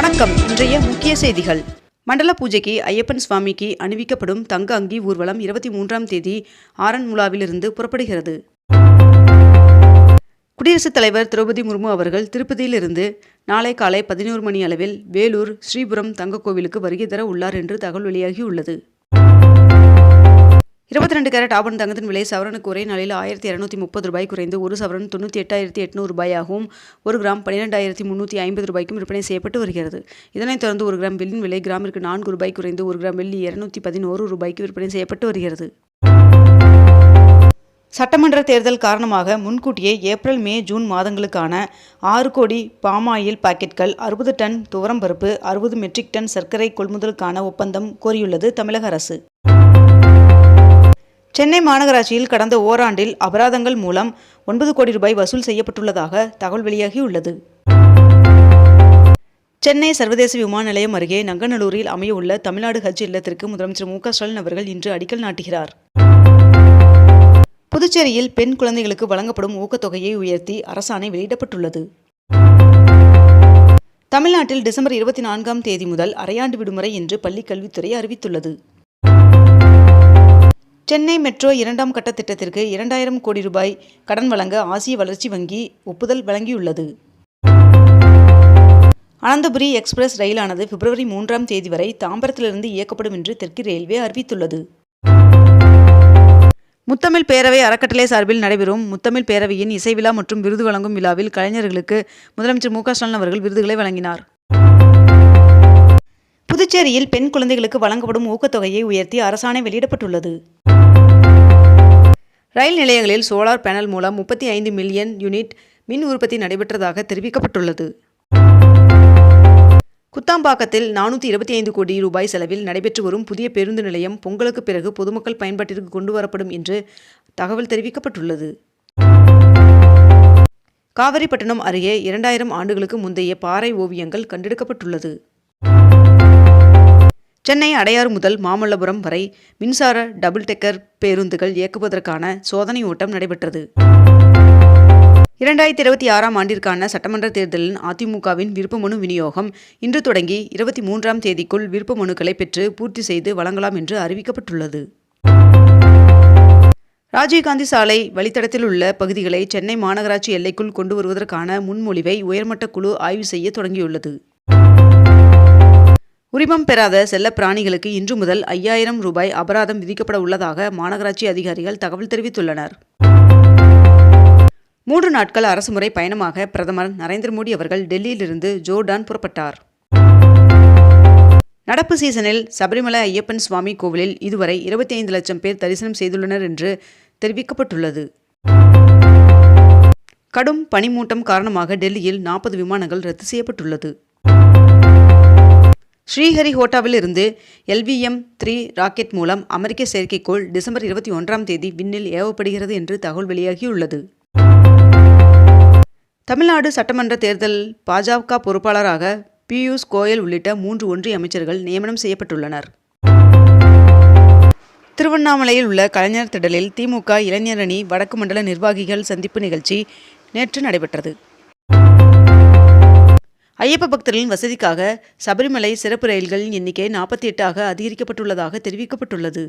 வணக்கம். இன்றைய முக்கிய செய்திகள். மண்டல பூஜைக்கு ஐயப்பன் சுவாமிக்கு அணிவிக்கப்படும் தங்க அங்கி ஊர்வலம் இருபத்தி மூன்றாம் தேதி ஆரன்முலாவிலிருந்து புறப்படுகிறது. குடியரசுத் தலைவர் திரௌபதி முர்மு அவர்கள் திருப்பதியிலிருந்து நாளை காலை பதினோரு மணி அளவில் வேலூர் ஸ்ரீபுரம் தங்க கோவிலுக்கு வருகை தர உள்ளார் என்று தகவல் வெளியாகியுள்ளது. இருபத்தி ரெண்டு கேரட் ஆபண தங்கத்தின் விலை சவரனுக்கு ஒரே நாளில் ஆயிரத்தி இரநூத்தி முப்பது ரூபாய் குறைந்து ஒரு சவரன் தொண்ணூற்றி எட்டாயிரத்தி எட்நூறு ரூபாயாகவும் ஒரு கிராம் பன்னிரெண்டாயிரத்தி முந்நூற்றி ஐம்பது ரூபாய்க்கும் விற்பனை செய்யப்பட்டு வருகிறது. இதனைத் தொடர்ந்து ஒரு கிராம் வெள்ளியின் விலை கிராமிற்கு நான்கு ரூபாய் குறைந்து ஒரு கிராம் வெள்ளி இருநூற்றி பதினோரு ரூபாய்க்கு விற்பனை செய்யப்பட்டு வருகிறது. சட்டமன்ற தேர்தல் காரணமாக முன்கூட்டியே ஏப்ரல் மே ஜூன் மாதங்களுக்கான ஆறு கோடி பாமாயில் பாக்கெட்கள் அறுபது டன் துவரம்பருப்பு அறுபது மெட்ரிக் டன் சர்க்கரை கொள்முதலுக்கான ஒப்பந்தம் கோரியுள்ளது தமிழக அரசு. சென்னை மாநகராட்சியில் கடந்த ஓராண்டில் அபராதங்கள் மூலம் ஒன்பது கோடி ரூபாய் வசூல் செய்யப்பட்டுள்ளதாக தகவல் வெளியாகியுள்ளது. சென்னை சர்வதேச விமான நிலையம் அருகே நங்கநல்லூரில் அமையவுள்ள தமிழ்நாடு ஹஜ் இல்லத்திற்கு முதலமைச்சர் மு ஸ்டாலின் அவர்கள் இன்று அடிக்கல் நாட்டுகிறார். புதுச்சேரியில் பெண் குழந்தைகளுக்கு வழங்கப்படும் ஊக்கத்தொகையை உயர்த்தி அரசாணை வெளியிடப்பட்டுள்ளது. தமிழ்நாட்டில் டிசம்பர் இருபத்தி நான்காம் தேதி முதல் அரையாண்டு விடுமுறை என்று பள்ளிக் கல்வித்துறை அறிவித்துள்ளது. சென்னை மெட்ரோ இரண்டாம் கட்ட திட்டத்திற்கு இரண்டாயிரம் கோடி ரூபாய் கடன் வழங்க ஆசிய வளர்ச்சி வங்கி ஒப்புதல் வழங்கியுள்ளது. அனந்தபுரி எக்ஸ்பிரஸ் ரயிலானது பிப்ரவரி மூன்றாம் தேதி வரை தாம்பரத்திலிருந்து இயக்கப்படும் என்று தெற்கு ரயில்வே அறிவித்துள்ளது. முத்தமிழ் பேரவை அறக்கட்டளை சார்பில் நடைபெறும் முத்தமிழ் பேரவையின் இசை விழா மற்றும் விருது வழங்கும் விழாவில் கலைஞர்களுக்கு முதலமைச்சர் மு ஸ்டாலின் அவர்கள் விருதுகளை வழங்கினார். புதுச்சேரியில் பெண் குழந்தைகளுக்கு வழங்கப்படும் ஊக்கத்தொகையை உயர்த்தி அரசாணை வெளியிடப்பட்டுள்ளது. ரயில் நிலையங்களில் சோலார் பேனல் மூலம் முப்பத்தி ஐந்து மில்லியன் யூனிட் மின் உற்பத்தி நடைபெற்றதாக தெரிவிக்கப்பட்டுள்ளது. குத்தாம்பாக்கத்தில் நானூற்றி இருபத்தி ஐந்து கோடி ரூபாய் செலவில் நடைபெற்று வரும் புதிய பேருந்து நிலையம் பொங்கலுக்கு பிறகு பொதுமக்கள் பயன்பாட்டிற்கு கொண்டு வரப்படும் என்று தகவல் தெரிவிக்கப்பட்டுள்ளது. காவிரிப்பட்டினம் அருகே இரண்டாயிரம் ஆண்டுகளுக்கு முந்தைய பாறை ஓவியங்கள் கண்டெடுக்கப்பட்டுள்ளது. சென்னை அடையாறு முதல் மாமல்லபுரம் வரை மின்சார டபுள் டெக்கர் பேருந்துகள் இயக்குவதற்கான சோதனை ஓட்டம் நடைபெற்றது. இரண்டாயிரத்தி இருபத்தி ஆறாம் ஆண்டிற்கான சட்டமன்ற தேர்தலில் அதிமுகவின் விருப்பமனு விநியோகம் இன்று தொடங்கி இருபத்தி மூன்றாம் தேதிக்குள் விருப்ப மனுக்களை பெற்று பூர்த்தி செய்து வழங்கலாம் என்று அறிவிக்கப்பட்டுள்ளது. ராஜீவ்காந்தி சாலை வழித்தடத்தில் உள்ள பகுதிகளை சென்னை மாநகராட்சி எல்லைக்குள் கொண்டு வருவதற்கான முன்மொழிவை உயர்மட்ட குழு ஆய்வு செய்ய தொடங்கியுள்ளது. உரிமம் பெறாத செல்ல பிராணிகளுக்கு இன்று முதல் ஐயாயிரம் ரூபாய் அபராதம் விதிக்கப்பட உள்ளதாக மாநகராட்சி அதிகாரிகள் தகவல் தெரிவித்துள்ளனர். மூன்று நாட்கள் அரசுமுறை பயணமாக பிரதமர் நரேந்திர மோடி அவர்கள் டெல்லியிலிருந்து ஜோர்டான் புறப்பட்டார். நடப்பு சீசனில் சபரிமலை ஐயப்பன் சுவாமி கோவிலில் இதுவரை இருபத்தி ஐந்து லட்சம் பேர் தரிசனம் செய்துள்ளனர் என்று தெரிவிக்கப்பட்டுள்ளது. கடும் பனிமூட்டம் காரணமாக டெல்லியில் நாற்பது விமானங்கள் ரத்து செய்யப்பட்டுள்ளது. ஸ்ரீஹரிஹோட்டாவில் இருந்து எல்விஎம் த்ரீ ராக்கெட் மூலம் அமெரிக்க செயற்கைக்கோள் டிசம்பர் இருபத்தி ஒன்றாம் தேதி விண்ணில் ஏவப்படுகிறது என்று தகவல் வெளியாகியுள்ளது. தமிழ்நாடு சட்டமன்ற தேர்தல் பாஜக பொறுப்பாளராக பியூஷ் கோயல் உள்ளிட்ட மூன்று ஒன்றிய அமைச்சர்கள் நியமனம் செய்யப்பட்டுள்ளனர். திருவண்ணாமலையில் உள்ள கலைஞர் திடலில் திமுக இளைஞரணி வடக்கு மண்டல நிர்வாகிகள் சந்திப்பு நிகழ்ச்சி நேற்று நடைபெற்றது. ஐயப்ப பக்தர்களின் வசதிக்காக சபரிமலை சிறப்பு ரயில்களின் எண்ணிக்கை நாற்பத்தி எட்டாக அதிகரிக்கப்பட்டுள்ளதாக தெரிவிக்கப்பட்டுள்ளது.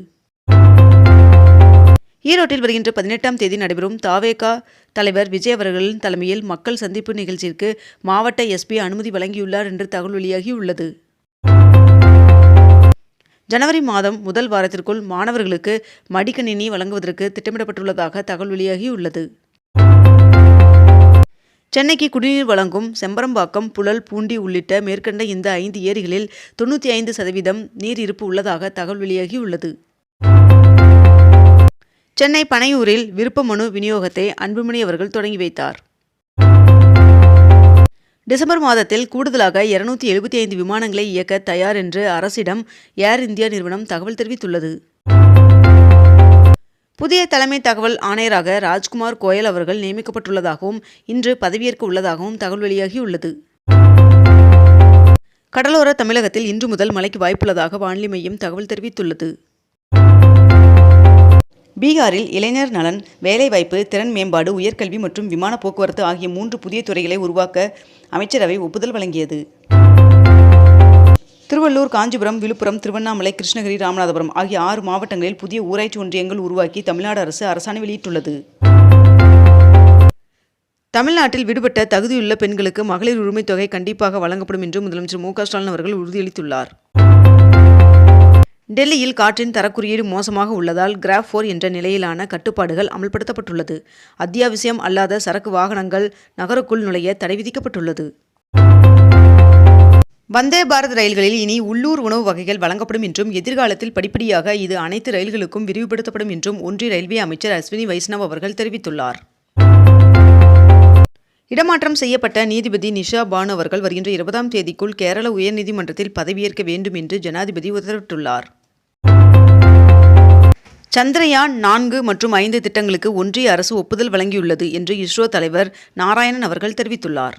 ஈரோட்டில் வருகின்ற பதினெட்டாம் தேதி நடைபெறும் தாவேகா தலைவர் விஜய் அவர்களின் தலைமையில் மக்கள் சந்திப்பு நிகழ்ச்சிக்கு மாவட்ட எஸ்பி அனுமதி வழங்கியுள்ளார் என்று தகவல் வெளியாகியுள்ளது. ஜனவரி மாதம் முதல் வாரத்திற்குள் மாணவர்களுக்கு மடிக்கணினி வழங்குவதற்கு திட்டமிடப்பட்டுள்ளதாக தகவல் வெளியாகியுள்ளது. சென்னைக்கு குடிநீர் வழங்கும் செம்பரம்பாக்கம் புழல் பூண்டி உள்ளிட்ட மேற்கண்ட இந்த ஐந்து ஏரிகளில் தொண்ணூற்றி ஐந்து சதவீதம் நீர் இருப்பு உள்ளதாக தகவல் வெளியாகியுள்ளது சென்னை பனையூரில் விருப்ப மனு விநியோகத்தை அன்புமணி அவர்கள் தொடங்கி வைத்தார். டிசம்பர் மாதத்தில் கூடுதலாக இருநூத்தி எழுபத்தி ஐந்து விமானங்களை இயக்க தயார் என்று அரசிடம் ஏர் இந்தியா நிறுவனம் தகவல் தெரிவித்துள்ளது. புதிய தலைமை தகவல் ஆணையராக ராஜ்குமார் கோயல் அவர்கள் நியமிக்கப்பட்டுள்ளதாகவும் இன்று பதவியேற்க உள்ளதாகவும் தகவல் வெளியாகியுள்ளது. கடலோர தமிழகத்தில் இன்று முதல் மழைக்கு வாய்ப்புள்ளதாக வானிலை மையம் தகவல் தெரிவித்துள்ளது. பீகாரில் இளைஞர் நலன் வேலைவாய்ப்பு திறன் மேம்பாடு உயர்கல்வி மற்றும் விமான போக்குவரத்து ஆகிய மூன்று புதிய துறைகளை உருவாக்க அமைச்சரவை ஒப்புதல் வழங்கியது. திருவள்ளூர் காஞ்சிபுரம் விழுப்புரம் திருவண்ணாமலை கிருஷ்ணகிரி ராமநாதபுரம் ஆகிய ஆறு மாவட்டங்களில் புதிய ஊராட்சி ஒன்றியங்கள் உருவாக்கி தமிழ்நாடு அரசு அரசாணை வெளியிட்டுள்ளது. தமிழ்நாட்டில் விடுபட்ட தகுதியுள்ள பெண்களுக்கு மகளிர் உரிமைத் தொகை கண்டிப்பாக வழங்கப்படும் என்று முதலமைச்சர் மு க ஸ்டாலின் அவர்கள் உறுதியளித்துள்ளார். டெல்லியில் காற்றின் தரக்குறியீடு மோசமாக உள்ளதால் கிராஃப் ஃபோர் என்ற நிலையிலான கட்டுப்பாடுகள் அமல்படுத்தப்பட்டுள்ளது. அத்தியாவசியம் அல்லாத சரக்கு வாகனங்கள் நகருக்குள் நுழைய தடை விதிக்கப்பட்டுள்ளது. வந்தே பாரத் ரயில்களில் இனி உள்ளூர் உணவு வகைகள் வழங்கப்படும் என்றும் எதிர்காலத்தில் படிப்படியாக இது அனைத்து ரயில்களுக்கும் விரிவுபடுத்தப்படும் என்றும் ஒன்றிய ரயில்வே அமைச்சர் அஸ்வினி வைஷ்ணவ் அவர்கள் தெரிவித்துள்ளார். இடமாற்றம் செய்யப்பட்ட நீதிபதி நிஷா பானு அவர்கள் வருகின்ற இருபதாம் தேதிக்குள் கேரள உயர்நீதிமன்றத்தில் பதவியேற்க வேண்டும் என்று ஜனாதிபதி உத்தரவிட்டுள்ளார். சந்திரயான் நான்கு மற்றும் ஐந்து திட்டங்களுக்கு ஒன்றிய அரசு ஒப்புதல் வழங்கியுள்ளது என்று இஸ்ரோ தலைவர் நாராயணன் அவர்கள் தெரிவித்துள்ளார்.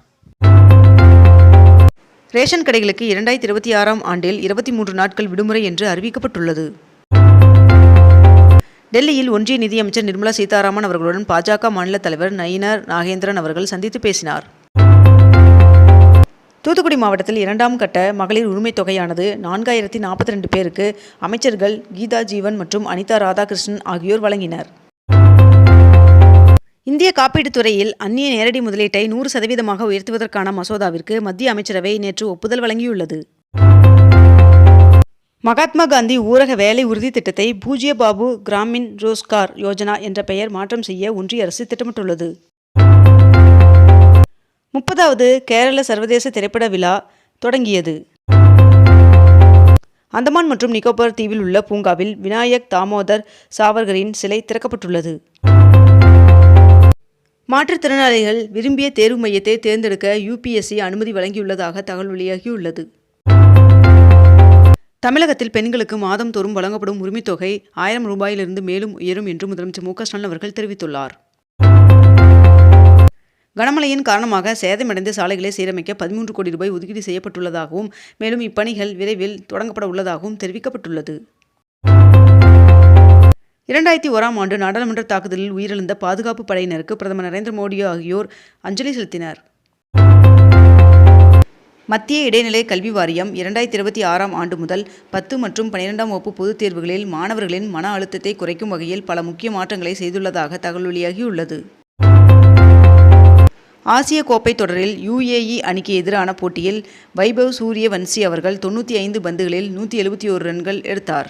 ரேஷன் கடைகளுக்கு இரண்டாயிரத்தி இருபத்தி ஆறாம் ஆண்டில் இருபத்தி மூன்று நாட்கள் விடுமுறை என்று அறிவிக்கப்பட்டுள்ளது. டெல்லியில் ஒன்றிய நிதியமைச்சர் நிர்மலா சீதாராமன் அவர்களுடன் பாஜக மாநில தலைவர் நயினார் நாகேந்திரன் அவர்கள் சந்தித்து பேசினார். தூத்துக்குடி மாவட்டத்தில் இரண்டாம் கட்ட மகளிர் உரிமைத் தொகையானது நான்காயிரத்தி நாற்பத்தி ரெண்டு பேருக்கு அமைச்சர்கள் கீதா ஜீவன் மற்றும் அனிதா ராதாகிருஷ்ணன் ஆகியோர் வழங்கினர். இந்திய காப்பீட்டுத் துறையில் அந்நிய நேரடி முதலீட்டை நூறு சதவீதமாக உயர்த்துவதற்கான மசோதாவிற்கு மத்திய அமைச்சரவை நேற்று ஒப்புதல் வழங்கியுள்ளது. மகாத்மா காந்தி ஊரக வேலை உறுதி திட்டத்தை பூஜ்ய பாபு கிராமின் ரோஸ்கார் யோஜனா என்ற பெயர் மாற்றம் செய்ய ஒன்றிய அரசு திட்டமிட்டுள்ளது. முப்பதாவது கேரள சர்வதேச திரைப்பட விழா தொடங்கியது. அந்தமான் மற்றும் நிக்கோபார் தீவில் உள்ள பூங்காவில் விநாயக் தாமோதர் சாவர்கரின் சிலை திறக்கப்பட்டுள்ளது. மாற்றுத்திறனாளிகள் விரும்பிய தேர்வு மையத்தை தேர்ந்தெடுக்க யுபிஎஸ்சி அனுமதி வழங்கியுள்ளதாக தகவல் வெளியாகியுள்ளது. தமிழகத்தில் பெண்களுக்கு மாதம் தோறும் வழங்கப்படும் உரிமைத்தொகை ஆயிரம் ரூபாயிலிருந்து மேலும் உயரும் என்று முதலமைச்சர் மு க ஸ்டாலின் அவர்கள் தெரிவித்துள்ளார். கனமழையின் காரணமாக சேதமடைந்த சாலைகளை சீரமைக்க பதிமூன்று கோடி ரூபாய் ஒதுக்கீடு செய்யப்பட்டுள்ளதாகவும் மேலும் இப்பணிகள் விரைவில் தொடங்கப்பட உள்ளதாகவும் தெரிவிக்கப்பட்டுள்ளது. இரண்டாயிரத்தி ஓராம் ஆண்டு நாடாளுமன்ற தாக்குதலில் உயிரிழந்த பாதுகாப்பு படையினருக்கு பிரதமர் நரேந்திர மோடி ஆகியோர் அஞ்சலி செலுத்தினர். மத்திய இடைநிலை கல்வி வாரியம் இரண்டாயிரத்தி இருபத்தி ஆறாம் ஆண்டு முதல் பத்து மற்றும் பனிரெண்டாம் வகுப்பு பொதுத் தேர்வுகளில் மாணவர்களின் மன அழுத்தத்தை குறைக்கும் வகையில் பல முக்கிய மாற்றங்களை செய்துள்ளதாக தகவல் வெளியாகியுள்ளது. ஆசிய கோப்பை தொடரில் யுஏஇ அணிக்கு எதிரான போட்டியில் வைபவ் சூரியவன்சி அவர்கள் தொண்ணூற்றி ஐந்து பந்துகளில் நூற்றி எழுபத்தி ஓரு ரன்கள் எடுத்தார்.